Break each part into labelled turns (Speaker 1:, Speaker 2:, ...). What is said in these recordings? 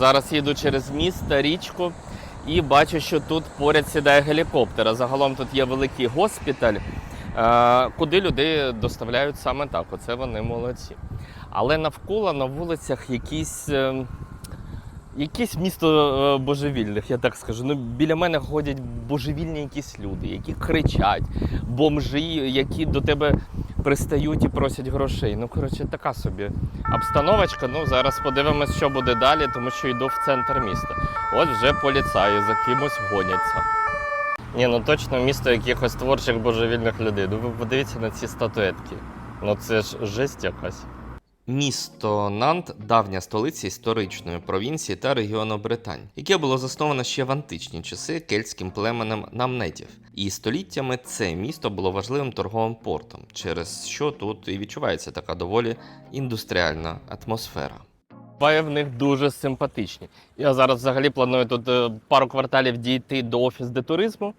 Speaker 1: Зараз їду через місто, річку і бачу, що тут поряд сідає гелікоптер. А загалом тут є великий госпіталь, е, куди людей доставляють саме так. Оце вони молодці. Але навколо на вулицях якісь. е, Якесь місто е, божевільних, я так скажу. Ну, біля мене ходять божевільні якісь люди, які кричать, бомжі, які до тебе пристають і просять грошей. Ну, коротше, така собі обстановочка. Ну, зараз подивимось, що буде далі, тому що йду в центр міста. От вже поліцаї за кимось гоняться. Ні, ну точно місто якихось творчих божевільних людей. Ну ви подивіться на ці статуетки. Ну це ж жесть якась. Місто Нант давня столиця історичної провінції та регіону Британь, яке було засновано ще в античні часи кельтським племенем намнетів. І століттями це місто було важливим торговим портом, через що тут і відчувається така доволі індустріальна атмосфера. Бає в них дуже симпатичні. Я зараз взагалі планую тут е, пару кварталів дійти до офіс де туризму,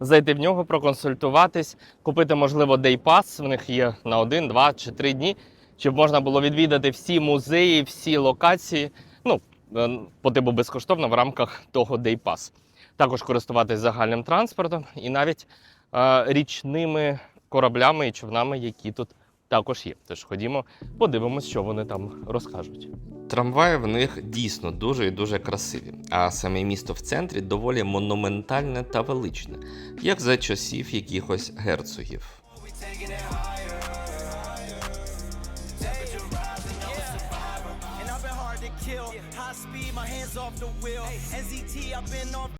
Speaker 1: зайти в нього, проконсультуватись, купити, можливо, дейпас. В них є на один, два чи три дні, щоб можна було відвідати всі музеї, всі локації. Ну, е, по типу безкоштовно в рамках того дейпас. Також користуватись загальним транспортом і навіть е, річними кораблями і човнами, які тут також є. Тож ходімо, подивимось, що вони там розкажуть. Трамваї в них дійсно дуже і дуже красиві, а саме місто в центрі доволі монументальне та величне, як за часів якихось герцогів.
Speaker 2: Kill. High speed, my hands off the wheel. NZT, I've been on